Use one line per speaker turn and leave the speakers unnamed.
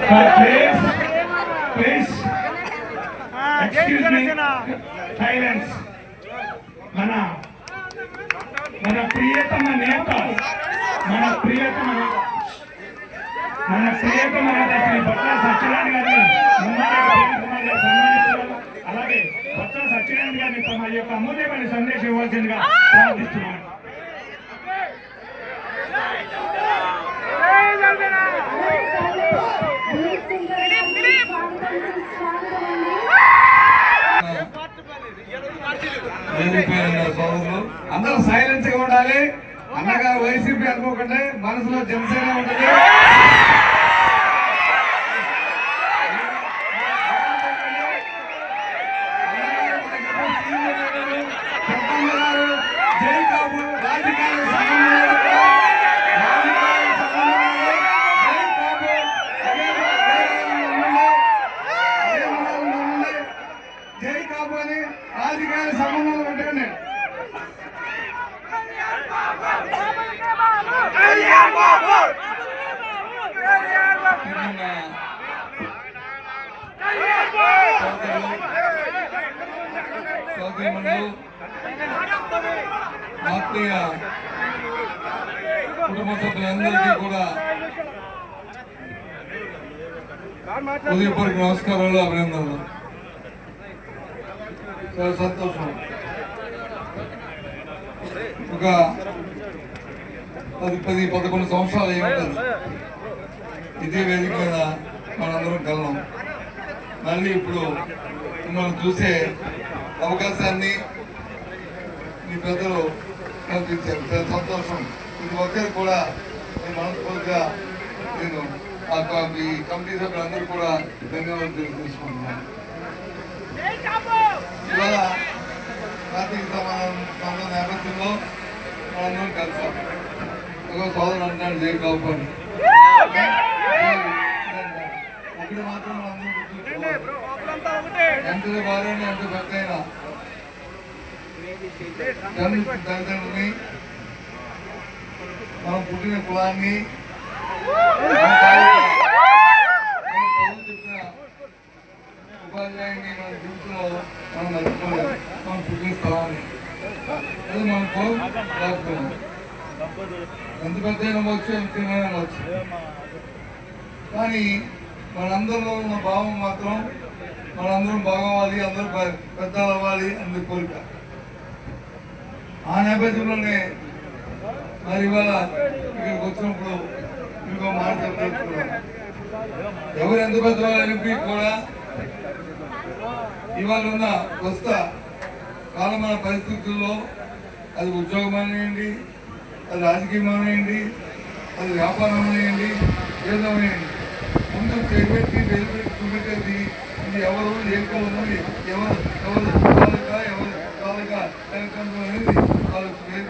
Please please excuse me silence మన మన ప్రియతమ నేత మన ప్రియతమ మన ప్రియతమ నేత శ్రీ బొత్స సత్యనారాయణ గారిని అలాగే బొత్స సత్యనారాయణ గారిని తమ యొక్క అమూల్యమైన సందేశం ఇవ్వాల్సిందిగా ప్రార్థిస్తున్నాను.
అందరూ సైలెన్స్గా ఉండాలి. అన్నగారు వైసీపీ అనుకోకండి మనసులో జనసేన ఉంటుంది. రాజకీయాల సంబంధాలు ఆత్మీయ కుటుంబ సభ్యులందరికీ కూడా ఉదయపూర్వక నమస్కారాలు అభినందనలు. చాలా సంతోషం. ఒక పది పది పదకొండు సంవత్సరాలు ఏముంటుంది ఇదే వేదిక మీద మనందరం కలవం. మళ్ళీ ఇప్పుడు మిమ్మల్ని చూసే అవకాశాన్ని మీ పెద్దలు కల్పించారు. చాలా సంతోషం. ఇది ఒక్కరు కూడా నేను మనస్ఫూర్తిగా నేను ఈ కమిటీ సభ్యులందరూ కూడా ధన్యవాదాలు తెలుసుకుంటున్నాను ఇవాళ కార్తీక సమానం నేపథ్యంలో మనందరం కలిసాం ఒక సోదరుడు జై అని ఒకటి మాత్రం మనందరం ఎంత ఎంత పెద్దయినా మనం పుట్టిన కులాన్ని మన తాలూకా- మన చదువు చెప్పిన ఉపాధ్యాయుని మన జీవితంలో మనం మనం అది మనం కోరు ఎంత పెద్ద అవ్వచ్చు ఎంత అవ్వచ్చు కానీ మనందరిలో ఉన్న భావం మాత్రం మనందరం బాగోవాలి అందరూ పె- పెద్దలు అవ్వాలి అన్న కోరిక. ఆ నేపథ్యంలోనే మరి ఇవాళ ఇక్కడికి వచ్చినప్పుడు ఇంకో మాట చెప్పదలుచుకున్నాను. ఎవరు ఎంత పెద్దవాళ్ళైనప్పటికీ కూడా ఇవాళ ఉన్న ప్రస్తుత కాలమైన పరిస్థితుల్లో అది ఉద్యోగం అనేయండి అది రాజకీయం అనేయండి అది వ్యాపారం అనేయండి ఏదో అనేయండి ముందు చేపెట్టి వెలిపెట్టి చూపెట్టేది ఇది ఎవరు ఏ ఎవరు ఎవరు కాలుగా ఎవరు కాలుగా అనేది వాళ్ళకి వేరు